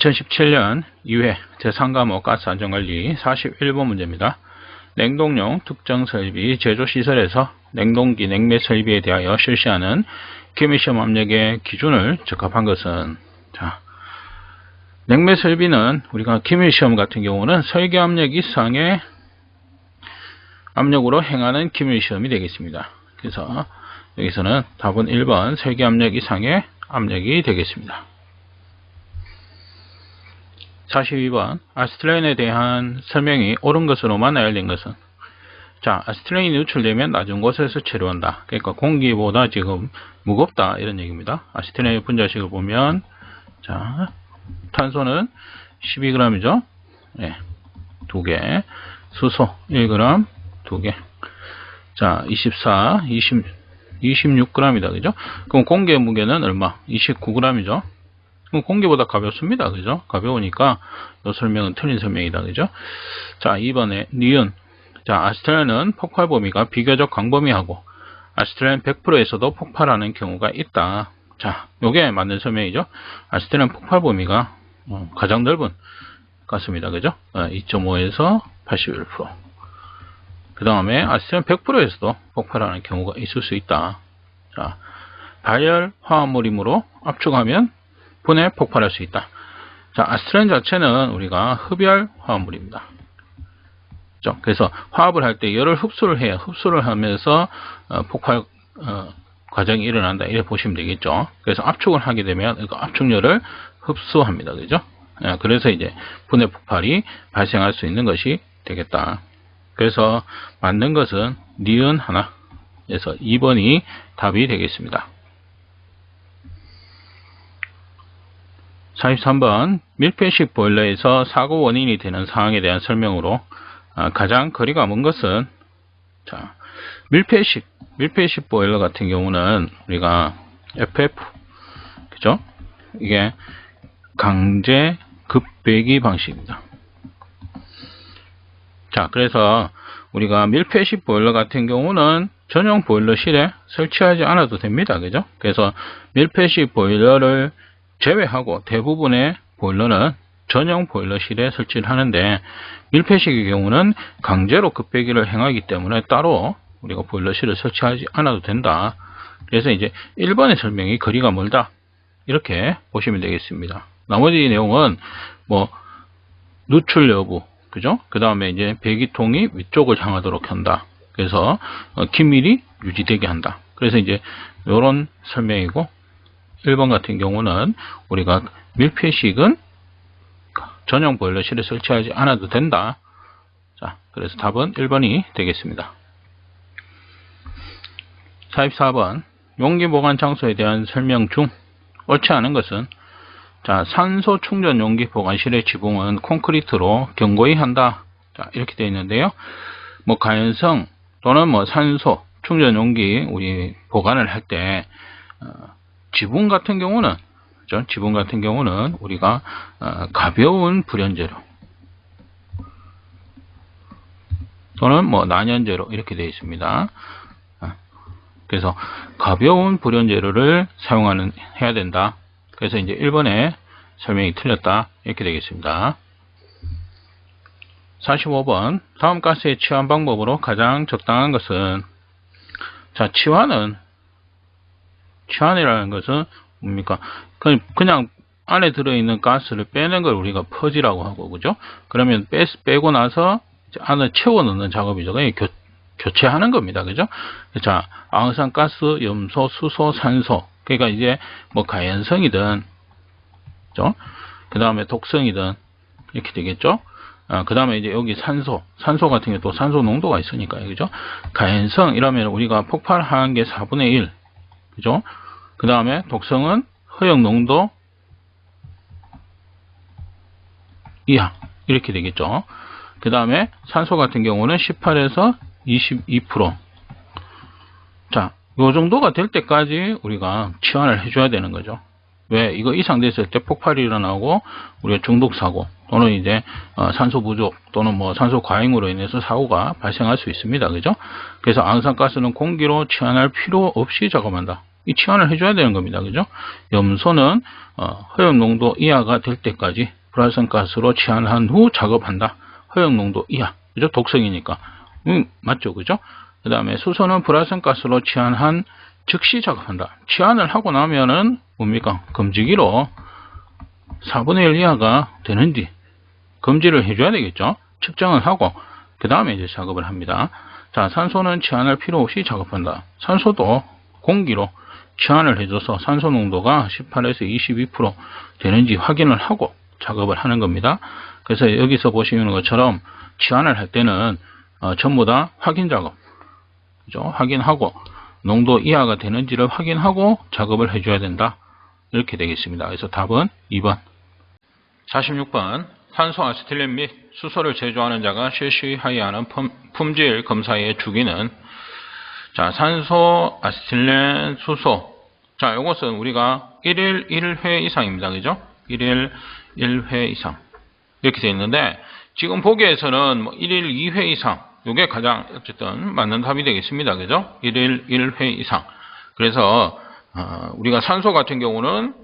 2017년 2회 제3과목 가스안전관리 41번 문제입니다. 냉동용 특정 설비 제조시설에서 냉동기 냉매 설비에 대하여 실시하는 기미시험 압력의 기준을 적합한 것은 자, 냉매 설비는 우리가 기밀시험 같은 경우는 설계 압력 이상의 압력으로 행하는 기밀시험이 되겠습니다. 그래서 여기서는 답은 1번 설계 압력 이상의 압력이 되겠습니다. 42번 아스트레인에 대한 설명이 옳은 것으로만 알린 것은 자 아스트레인이 누출되면 낮은 곳에서 체류한다. 그러니까 공기보다 지금 무겁다 이런 얘기입니다. 아스트레인의 분자식을 보면 자 탄소는 12g이죠. 네, 2개 수소 1g 2개 자 24, 20, 26g이다. 그죠? 그럼 공기의 무게는 얼마? 29g이죠. 공기보다 가볍습니다. 그죠? 가벼우니까 이 설명은 틀린 설명이다. 그죠? 자, 2번에 니은. 자, 아스트레는 폭발 범위가 비교적 광범위하고 아스트레는 100%에서도 폭발하는 경우가 있다. 자, 요게 맞는 설명이죠. 아스트레는 폭발 범위가 어, 가장 넓은 같습니다. 그죠? 어, 2.5에서 81%. 그 다음에 아스트레는 100%에서도 폭발하는 경우가 있을 수 있다. 자, 발열 화합물이므로 압축하면 분해 폭발할 수 있다. 자, 아스트렌 자체는 우리가 흡열 화합물입니다. 그래서 화합을 할 때 열을 흡수를 해야 흡수를 하면서 어, 폭발 어, 과정이 일어난다. 이렇게 보시면 되겠죠. 그래서 압축을 하게 되면 그 압축열을 흡수합니다. 그죠? 예, 그래서 이제 분해 폭발이 발생할 수 있는 것이 되겠다. 그래서 맞는 것은 니은 하나. 그래서 2번이 답이 되겠습니다. 43번 밀폐식 보일러에서 사고 원인이 되는 상황에 대한 설명으로 아, 가장 거리가 먼 것은 자 밀폐식 밀폐식 보일러 같은 경우는 우리가 FF 그죠? 이게 강제 급배기 방식입니다. 자 그래서 우리가 밀폐식 보일러 같은 경우는 전용 보일러실에 설치하지 않아도 됩니다. 그죠? 그래서 밀폐식 보일러를 제외하고 대부분의 보일러는 전용 보일러실에 설치를 하는데 밀폐식의 경우는 강제로 급배기를 행하기 때문에 따로 우리가 보일러실을 설치하지 않아도 된다. 그래서 이제 1번의 설명이 거리가 멀다. 이렇게 보시면 되겠습니다. 나머지 내용은 뭐 누출 여부, 그죠? 그 다음에 이제 배기통이 위쪽을 향하도록 한다. 그래서 어, 긴밀이 유지되게 한다. 그래서 이제 이런 설명이고 1번 같은 경우는 우리가 밀폐식은 전용 보일러실에 설치하지 않아도 된다. 자, 그래서 답은 1번이 되겠습니다. 44번 용기 보관 장소에 대한 설명 중 옳지 않은 것은 자, 산소 충전 용기 보관실의 지붕은 콘크리트로 견고히 한다. 자, 이렇게 되어 있는데요. 뭐 가연성 또는 뭐 산소 충전 용기 우리 보관을 할때 어, 지붕 같은 경우는 그죠? 지붕 같은 경우는 우리가 어, 가벼운 불연제로 또는 뭐 난연제로 이렇게 되어 있습니다. 어, 그래서 가벼운 불연재료를 사용하는 해야 된다. 그래서 이제 1번에 설명이 틀렸다 이렇게 되겠습니다. 45번 다음 가스의 치환 방법으로 가장 적당한 것은 자 치환은 취한이라는 것은 뭡니까? 그냥 안에 들어있는 가스를 빼는 걸 우리가 퍼지라고 하고, 그죠? 그러면 빼, 빼고 나서 안에 채워 넣는 작업이죠. 교, 교체하는 겁니다. 그죠? 자, 항산가스, 염소, 수소, 산소. 그러니까 이제 뭐 가연성이든, 그죠? 그 다음에 독성이든, 이렇게 되겠죠? 아, 그 다음에 이제 여기 산소, 산소 같은 게 또 산소 농도가 있으니까요. 그죠? 가연성 이러면 우리가 폭발한 게 4분의 1. 그죠? 그 다음에 독성은 허용 농도 이하 이렇게 되겠죠. 그 다음에 산소 같은 경우는 18에서 22% 자, 요 정도가 될 때까지 우리가 치환을 해줘야 되는 거죠. 왜? 이거 이상 됐을 때 폭발이 일어나고 우리가 중독 사고 또는 이제 어, 산소 부족 또는 뭐 산소 과잉으로 인해서 사고가 발생할 수 있습니다. 그죠? 그래서 앙산가스는 공기로 치환할 필요 없이 작업한다. 이 치환을 해줘야 되는 겁니다. 그죠? 염소는 어, 허용 농도 이하가 될 때까지 불활성 가스로 치환한 후 작업한다. 허용 농도 이하. 그죠? 독성이니까. 음, 맞죠? 그죠? 그 다음에 수소는 불활성 가스로 치환한 즉시 작업한다. 치환을 하고 나면은 뭡니까? 검지기로 4분의 1 이하가 되는지 검지를 해줘야 되겠죠. 측정을 하고 그 다음에 이제 작업을 합니다. 자, 산소는 치환할 필요 없이 작업한다. 산소도 공기로 치환을 해줘서 산소 농도가 18에서 22% 되는지 확인을 하고 작업을 하는 겁니다. 그래서 여기서 보시는 것처럼 치환을 할 때는 어, 전부 다 확인 작업, 그죠? 확인하고 농도 이하가 되는지를 확인하고 작업을 해줘야 된다. 이렇게 되겠습니다. 그래서 답은 2번. 46번 산소 아세틸렌 및 수소를 제조하는 자가 실시하여하는 품 질 검사의 주기는 자 산소 아세틸렌 수소 자 이것은 우리가 1일 1회 이상입니다. 그죠? 1일 1회 이상 이렇게 되어 있는데 지금 보기에서는 뭐 1일 2회 이상 이게 가장 어쨌든 맞는 답이 되겠습니다. 그죠? 1일 1회 이상 그래서 어, 우리가 산소 같은 경우는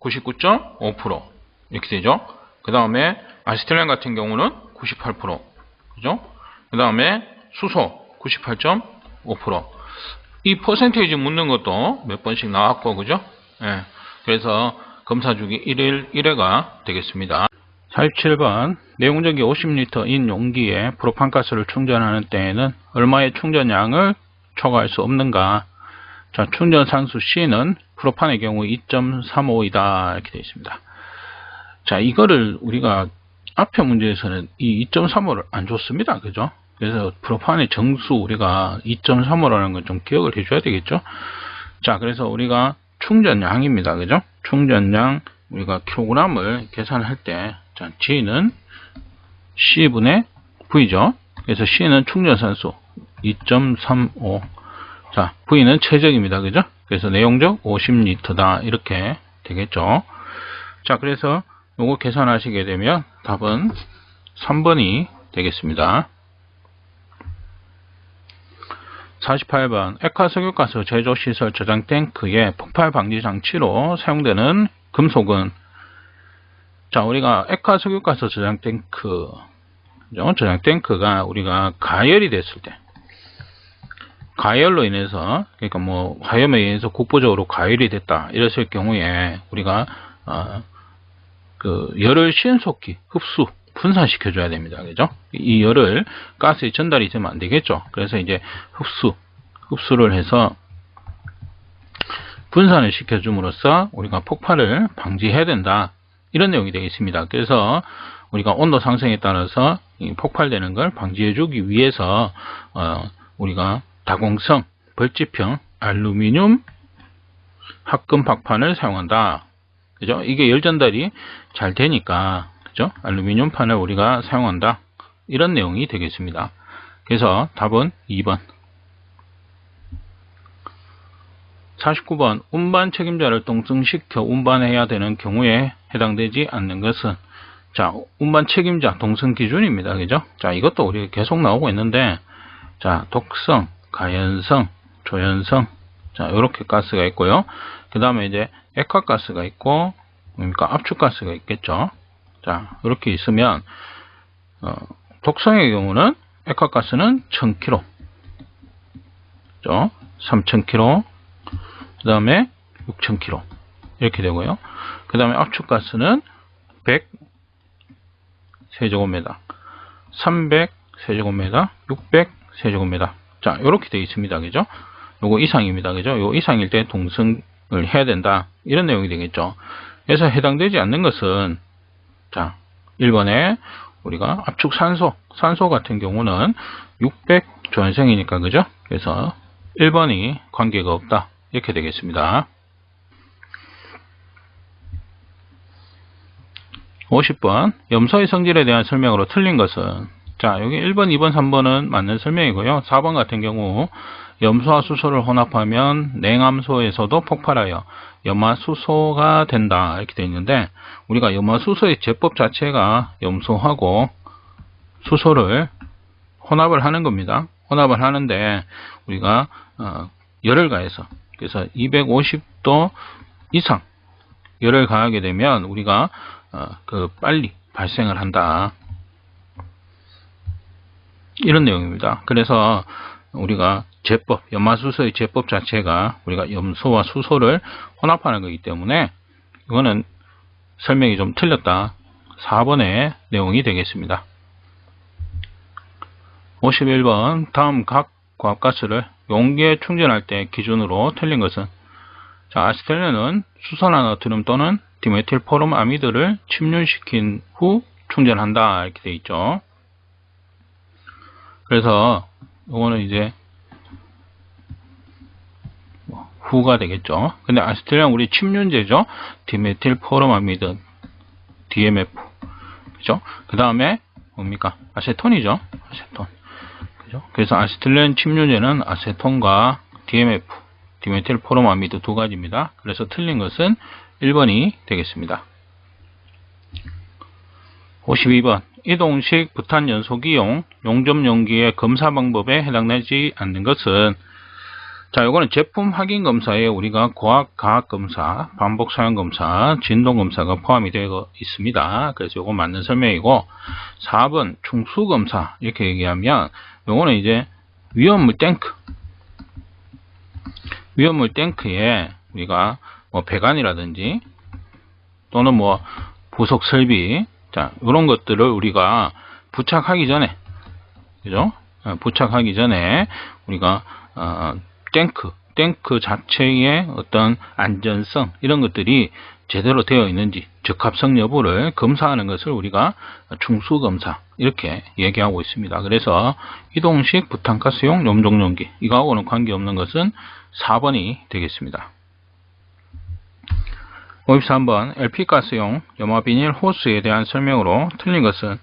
99.5% 이렇게 되죠. 그 다음에 아시틸렌 같은 경우는 98% 그죠? 그 다음에 수소 98.5%이 퍼센테이지 묻는 것도 몇 번씩 나왔고 그죠? 예. 그래서 검사 주기 1일 1회가 되겠습니다. 47번 내용적이 50리터인 용기에 프로판가스를 충전하는 때에는 얼마의 충전량을 초과할 수 없는가 자 충전 산수 C는 프로판의 경우 2.35이다 이렇게 되어 있습니다. 자, 이거를 우리가 앞에 문제에서는 이 2.35를 안 줬습니다. 그죠? 그래서 프로판의 정수 우리가 2.35라는 걸좀 기억을 해줘야 되겠죠? 자, 그래서 우리가 충전량입니다. 그죠? 충전량 우리가 킬로그램을 계산할 때, 자, G는 C분의 V죠? 그래서 C는 충전산수 2.35. 자, V는 최적입니다. 그죠? 그래서 내용적 50리터다. 이렇게 되겠죠? 자, 그래서 요거 계산하시게 되면 답은 3번이 되겠습니다. 48번. 액화 석유가스 제조시설 저장 탱크의 폭발 방지 장치로 사용되는 금속은? 자 우리가 액화 석유가스 저장 탱크 저장 탱크가 우리가 가열이 됐을 때 가열로 인해서 그러니까 뭐 화염에 의해서 국부적으로 가열이 됐다 이랬을 경우에 우리가 어, 그 열을 신속히 흡수 분산시켜 줘야 됩니다. 그죠? 이 열을 가스에 전달이 되면 안 되겠죠. 그래서 이제 흡수 흡수를 해서 분산을 시켜 줌으로써 우리가 폭발을 방지해야 된다. 이런 내용이 되겠습니다. 그래서 우리가 온도 상승에 따라서 폭발되는 걸 방지해 주기 위해서 어 우리가 다공성 벌집형 알루미늄 합금 박판을 사용한다. 그죠? 이게 열 전달이 잘 되니까 그죠? 알루미늄 판을 우리가 사용한다. 이런 내용이 되겠습니다. 그래서 답은 2번. 49번 운반 책임자를 동승시켜 운반해야 되는 경우에 해당되지 않는 것은 자 운반 책임자 동승 기준입니다. 그죠? 자 이것도 우리 계속 나오고 있는데 자 독성, 가연성, 조연성 자 이렇게 가스가 있고요. 그 다음에 이제 액화가스가 있고 그러니까 압축가스가 있겠죠. 자 이렇게 있으면 어, 독성의 경우는 액화가스는 1000kg 3000kg 그 다음에 6000kg 이렇게 되고요. 그 다음에 압축가스는 100 세제곱미터 300 세제곱미터 600 세제곱미터 자 이렇게 되어 있습니다. 그죠? 요거 이상입니다. 그죠? 요 이상일 때 동승 해야 된다. 이런 내용이 되겠죠. 그래서 해당되지 않는 것은 자 1번에 우리가 압축 산소, 산소 같은 경우는 600 조연생이니까 그죠? 그래서 1번이 관계가 없다. 이렇게 되겠습니다. 50번 염소의 성질에 대한 설명으로 틀린 것은 자 여기 1번, 2번, 3번은 맞는 설명이고요. 4번 같은 경우 염소와 수소를 혼합하면 냉암소에서도 폭발하여 염화수소가 된다 이렇게 되어 있는데 우리가 염화수소의 제법 자체가 염소하고 수소를 혼합을 하는 겁니다. 혼합을 하는데 우리가 어, 열을 가해서 그래서 250도 이상 열을 가하게 되면 우리가 어, 그 빨리 발생을 한다. 이런 내용입니다. 그래서 우리가 제법, 염화수소의 제법 자체가 우리가 염소와 수소를 혼합하는 거기 때문에 이거는 설명이 좀 틀렸다. 4번의 내용이 되겠습니다. 51번 다음 각 과학가스를 용기에 충전할 때 기준으로 틀린 것은 자, 아시텔레는 수산화나트륨 또는 디메틸 포름 아미드를 침륜시킨 후 충전한다 이렇게 되어 있죠. 그래서 이거는 이제 뭐 후가 되겠죠. 근데 아시텔레는 우리 침륜제죠. 디메틸포름아미드 DMF 그죠? 그 다음에 뭡니까? 아세톤이죠. 아세톤 그죠? 그래서 아시틸렌 침륜제는 아세톤과 DMF 디메틸 포름아미드 두 가지입니다. 그래서 틀린 것은 1번이 되겠습니다. 52번 이동식 부탄 연소기용 용접 용기의 검사 방법에 해당되지 않는 것은 자, 이거는 제품 확인 검사에 우리가 과학 가학 검사, 반복 사용 검사, 진동 검사가 포함이 되어 있습니다. 그래서 이거 맞는 설명이고 4번 충수 검사 이렇게 얘기하면 이거는 이제 위험물 탱크 위험물 탱크에 우리가 뭐 배관이라든지 또는 뭐 부속 설비 자 이런 것들을 우리가 부착하기 전에 그죠 어, 부착하기 전에 우리가 어, 탱크 탱크 자체의 어떤 안전성 이런 것들이 제대로 되어 있는지 적합성 여부를 검사하는 것을 우리가 충수 검사 이렇게 얘기하고 있습니다. 그래서 이동식 부탄가스용 염종용기 이거하고는 관계없는 것은 4번이 되겠습니다. 53번 LP가스용 염화비닐 호스에 대한 설명으로 틀린 것은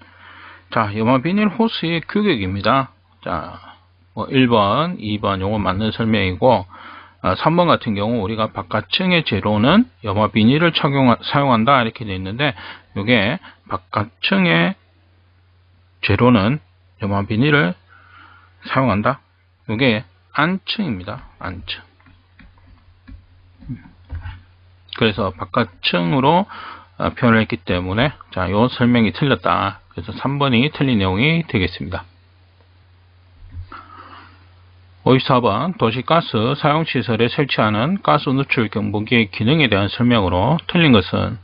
자 염화비닐 호스의 규격입니다. 자, 뭐 1번, 2번 요거 맞는 설명이고 3번 아, 같은 경우 우리가 바깥층의 재료는 염화 비닐을 착용 사용한다 이렇게 되어 있는데 이게 바깥층의 재료는 염화 비닐을 사용한다. 이게 안층입니다. 안층. 그래서 바깥층으로 어, 표현을 했기 때문에 자, 요 설명이 틀렸다. 그래서 3번이 틀린 내용이 되겠습니다. 54번 도시가스 사용시설에 설치하는 가스 누출 경보기의 기능에 대한 설명으로 틀린 것은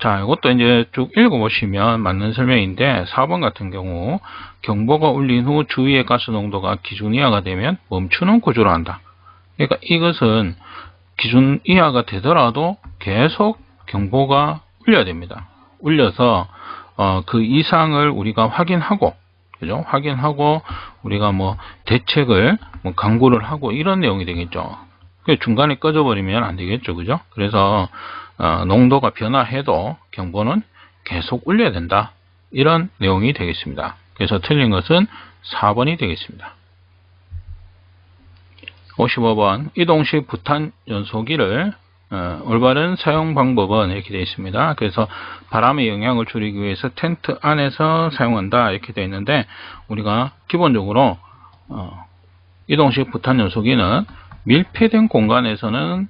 자 이것도 이제 쭉 읽어보시면 맞는 설명인데 4번 같은 경우 경보가 울린 후 주위의 가스 농도가 기준 이하가 되면 멈추는 구조로 한다. 그러니까 이것은 기준 이하가 되더라도 계속 경보가 울려야 됩니다. 울려서 어, 그 이상을 우리가 확인하고 그죠? 확인하고 우리가 뭐 대책을 뭐 강구를 하고 이런 내용이 되겠죠. 중간에 꺼져버리면 안 되겠죠. 그죠? 그래서 어, 농도가 변화해도 경보는 계속 울려야 된다. 이런 내용이 되겠습니다. 그래서 틀린 것은 4번이 되겠습니다. 55번 이동식 부탄 연소기를 어, 올바른 사용 방법은 이렇게 되어 있습니다. 그래서 바람의 영향을 줄이기 위해서 텐트 안에서 사용한다 이렇게 되어 있는데 우리가 기본적으로 어, 이동식 부탄 연소기는 밀폐된 공간에서는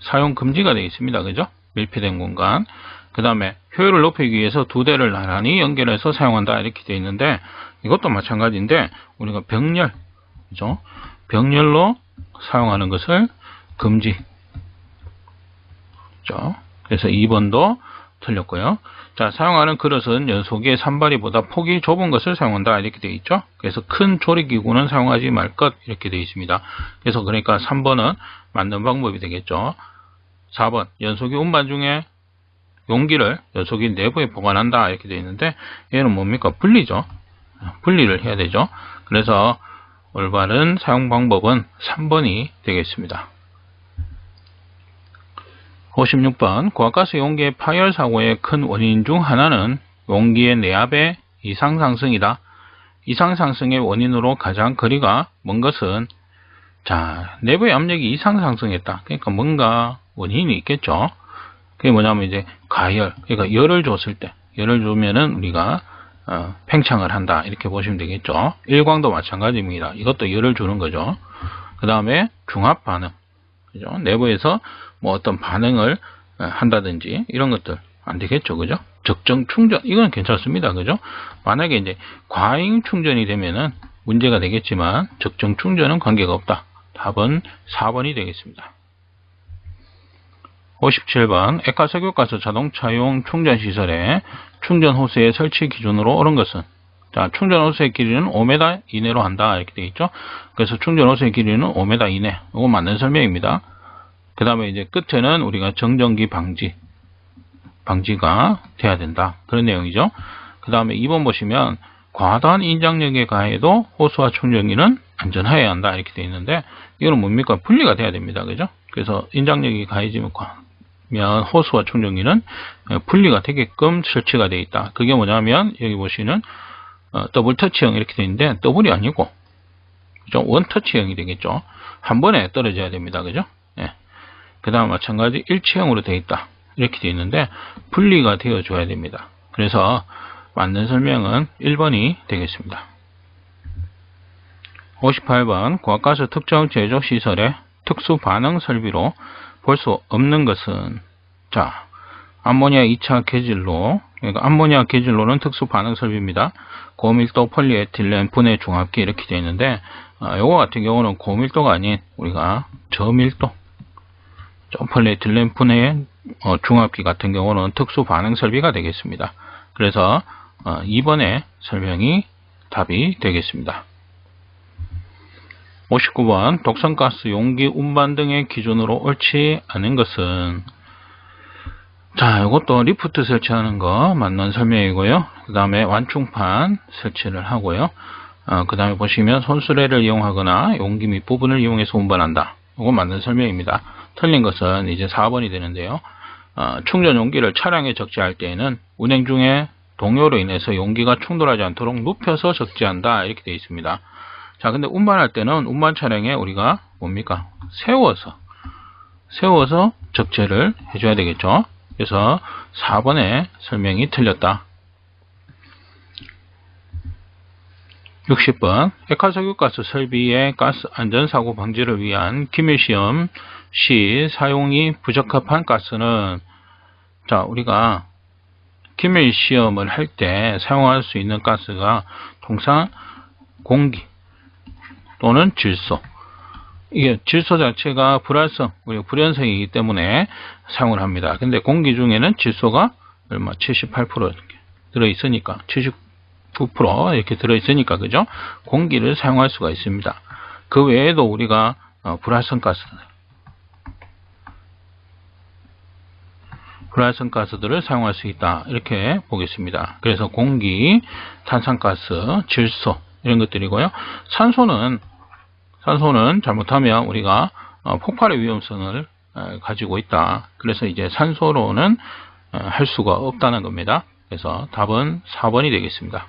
사용 금지가 되어 있습니다. 그죠? 밀폐된 공간. 그 다음에 효율을 높이기 위해서 두 대를 나란히 연결해서 사용한다 이렇게 되어 있는데 이것도 마찬가지인데 우리가 병렬 그죠? 병렬로 사용하는 것을 금지 그죠? 그래서 2번도 틀렸고요. 자, 사용하는 그릇은 연속의 산발이보다 폭이 좁은 것을 사용한다 이렇게 되어 있죠. 그래서 큰 조리기구는 사용하지 말 것 이렇게 되어 있습니다. 그래서 그러니까 3번은 맞는 방법이 되겠죠. 4번 연속이 운반 중에 용기를 연속이 내부에 보관한다 이렇게 되어 있는데 얘는 뭡니까 분리죠. 분리를 해야 되죠. 그래서 올바른 사용 방법은 3번이 되겠습니다. 56번 고압가스 용기의 파열 사고의 큰 원인 중 하나는 용기의 내압의 이상 상승이다. 이상 상승의 원인으로 가장 거리가 먼 것은 자 내부의 압력이 이상 상승했다. 그러니까 뭔가 원인이 있겠죠. 그게 뭐냐면 이제 가열, 그러니까 열을 줬을 때 열을 주면은 우리가 어, 팽창을 한다 이렇게 보시면 되겠죠. 일광도 마찬가지입니다. 이것도 열을 주는 거죠. 그 다음에 중합 반응 그죠? 내부에서 뭐 어떤 반응을 어, 한다든지 이런 것들 안 되겠죠. 그죠? 적정 충전 이건 괜찮습니다. 그죠? 만약에 이제 과잉 충전이 되면은 문제가 되겠지만 적정 충전은 관계가 없다. 답은 4번이 되겠습니다. 57번 액화석유가스 자동차용 충전시설에 충전 호스의 설치 기준으로 옳은 것은? 자 충전 호스의 길이는 5m 이내로 한다. 이렇게 되어 있죠. 그래서 충전 호스의 길이는 5m 이내. 이거 맞는 설명입니다. 그 다음에 이제 끝에는 우리가 정전기 방지 방지가 돼야 된다. 그런 내용이죠. 그 다음에 2번 보시면 과다한 인장력에 가해도 호스와 충전기는 안전하여야 한다. 이렇게 되어 있는데 이거는 뭡니까? 분리가 돼야 됩니다. 그죠? 그래서 인장력이 가해지면 호스와 충전기는 분리가 되게끔 설치가 되어 있다. 그게 뭐냐면 여기 보시는 어, 더블 터치형 이렇게 되어 있는데 더블이 아니고 그죠? 원 터치형이 되겠죠? 한 번에 떨어져야 됩니다. 그죠? 예. 그 다음 마찬가지 일체형으로 되어 있다. 이렇게 되어 있는데 분리가 되어 줘야 됩니다. 그래서 맞는 설명은 1번이 되겠습니다. 58번 고압가스 특정 제조 시설의 특수 반응 설비로 볼 수 없는 것은 자 암모니아 2차 계질로 그러니까 암모니아 계질로는 특수 반응 설비입니다. 고밀도 폴리에틸렌 분해 중합기 이렇게 되어 있는데 아, 요거 같은 경우는 고밀도가 아닌 우리가 저밀도 폴리에틸렌 분해 어, 중합기 같은 경우는 특수 반응 설비가 되겠습니다. 그래서 2번의 어, 설명이 답이 되겠습니다. 59번 독성가스 용기 운반 등의 기준으로 옳지 않은 것은. 자 이것도 리프트 설치하는 거 맞는 설명이고요. 그 다음에 완충판 설치를 하고요. 어, 그 다음에 보시면 손수레를 이용하거나 용기 밑부분을 이용해서 운반한다. 이건 맞는 설명입니다. 틀린 것은 이제 4번이 되는데요. 어, 충전 용기를 차량에 적재할 때에는 운행 중에 동요로 인해서 용기가 충돌하지 않도록 눕혀서 적재한다. 이렇게 되어 있습니다. 자 근데 운반 할 때는 운반 차량에 우리가 뭡니까 세워서 세워서 적재를 해줘야 되겠죠. 그래서 4번의 설명이 틀렸다. 60번 액화석유가스 설비의 가스 안전사고 방지를 위한 기밀시험 시 사용이 부적합한 가스는 자 우리가 기밀 시험을 할 때 사용할 수 있는 가스가 통상 공기 또는 질소 이게 질소 자체가 불활성, 우리가 불연성이기 때문에 사용을 합니다. 근데 공기 중에는 질소가 얼마 78% 들어 있으니까 79% 이렇게 들어 있으니까 그죠? 공기를 사용할 수가 있습니다. 그 외에도 우리가 어, 불활성 가스 불활성 가스들을 사용할 수 있다 이렇게 보겠습니다 그래서 공기, 탄산가스, 질소 이런 것들이고요 산소는 산소는 잘못하면 우리가 어, 폭발의 위험성을 어, 가지고 있다. 그래서 이제 산소로는 어, 할 수가 없다는 겁니다. 그래서 답은 4번이 되겠습니다